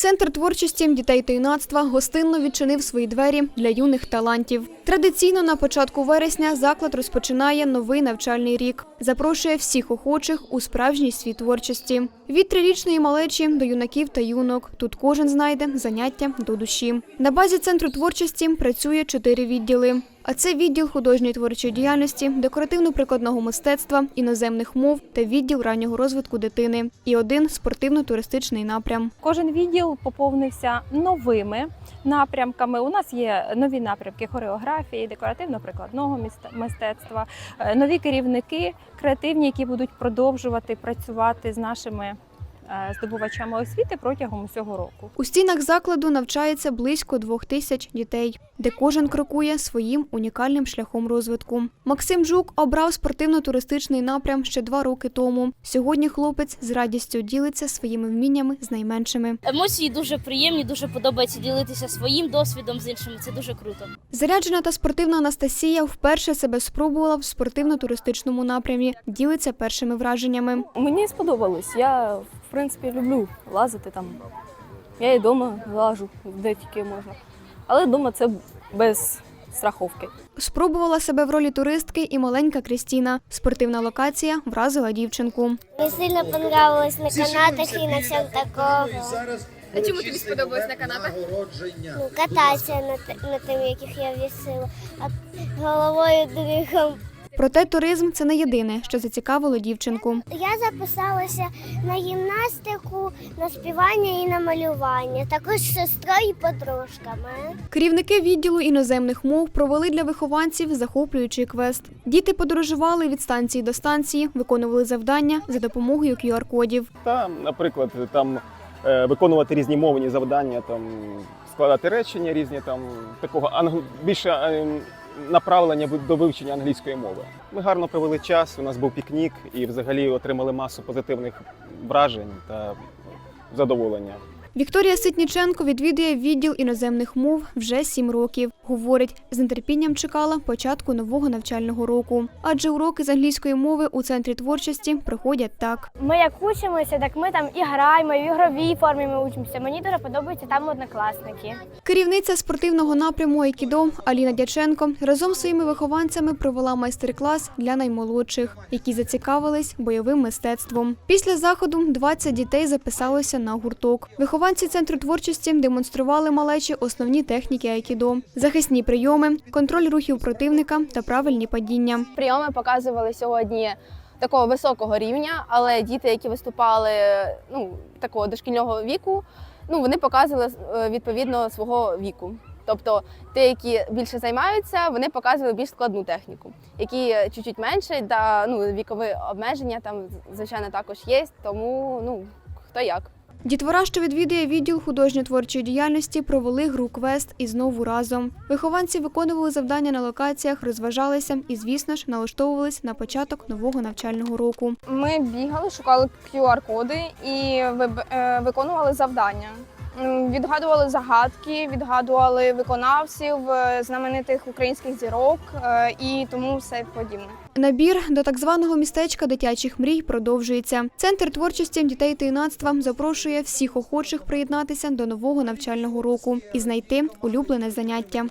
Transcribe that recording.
Центр творчості дітей та юнацтва гостинно відчинив свої двері для юних талантів. Традиційно на початку вересня заклад розпочинає новий навчальний рік. Запрошує всіх охочих у справжній світ творчості. Від трирічної малечі до юнаків та юнок. Тут кожен знайде заняття до душі. На базі центру творчості працює чотири відділи. А це відділ художньої творчої діяльності, декоративно-прикладного мистецтва, іноземних мов та відділ раннього розвитку дитини. І один спортивно-туристичний напрям. Кожен відділ поповнився новими напрямками. У нас є нові напрямки хореографії, декоративно-прикладного мистецтва, е, нові керівники креативні, які будуть продовжувати працювати з нашими здобувачами освіти протягом усього року. У стінах закладу навчається близько двох тисяч дітей, де кожен крокує своїм унікальним шляхом розвитку. Максим Жук обрав спортивно-туристичний напрям ще два роки тому. Сьогодні хлопець з радістю ділиться своїми вміннями з найменшими. Емоції дуже приємні, дуже подобається ділитися своїм досвідом з іншими. Це дуже круто. Заряджена та спортивна Анастасія вперше себе спробувала в спортивно-туристичному напрямі. Ділиться першими враженнями. Мені сподобалось. Я, в принципі, люблю лазити там. Я і вдома лажу, де тільки можна. Але вдома це без страховки. Спробувала себе в ролі туристки і маленька Крістіна. Спортивна локація вразила дівчинку. Мне сильно понравилось на канатах и на всем таком. А чому тобі сподобалось на канатах? Ну, кататися на, на тим, яких я вісила, а головою дригом. Проте туризм це не єдине, що зацікавило дівчинку. Я записалася на гімнастику, на співання і на малювання, також з сестрою і подружками. Керівники відділу іноземних мов провели для вихованців захоплюючий квест. Діти подорожували від станції до станції, виконували завдання за допомогою QR-кодів. Та, наприклад, там е, виконувати різні мовні завдання, там складати речення різні, там такого англ... більше е, направлення до вивчення англійської мови. Ми гарно провели час. У нас був пікнік і взагалі отримали масу позитивних вражень та задоволення. Вікторія Ситніченко відвідує відділ іноземних мов вже сім років. Говорить, з нетерпінням чекала початку нового навчального року, адже уроки з англійської мови у центрі творчості проходять так. Ми як учимося, так ми там і граємо, і в ігровій формі ми учимося. Мені дуже подобаються там однокласники. Керівниця спортивного напряму Айкідо Аліна Дяченко разом з своїми вихованцями провела майстер-клас для наймолодших, які зацікавились бойовим мистецтвом. Після заходу 20 дітей записалося на гурток. Вихованці центру творчості демонстрували малечі основні техніки Айкідо, захисні прийоми, контроль рухів противника та правильні падіння. Прийоми показували сьогодні такого високого рівня, але діти, які виступали ну, такого дошкільного віку, ну, вони показували е, відповідно свого віку. Тобто ті, які більше займаються, вони показували більш складну техніку, які чуть-чуть менше, та ну, вікові обмеження там, звичайно, також є, тому ну, хто як. Дітвора, що відвідує відділ художньо-творчої діяльності, провели гру квест і знову разом. Вихованці виконували завдання на локаціях, розважалися і, звісно ж, налаштовувались на початок нового навчального року. Ми бігали, шукали QR-коди і е, виконували завдання. Відгадували загадки, відгадували виконавців, е, знаменитих українських зірок е, і тому все подібне. Набір до так званого містечка дитячих мрій продовжується. Центр творчості дітей та юнацтва запрошує всіх охочих приєднатися до нового навчального року і знайти улюблене заняття.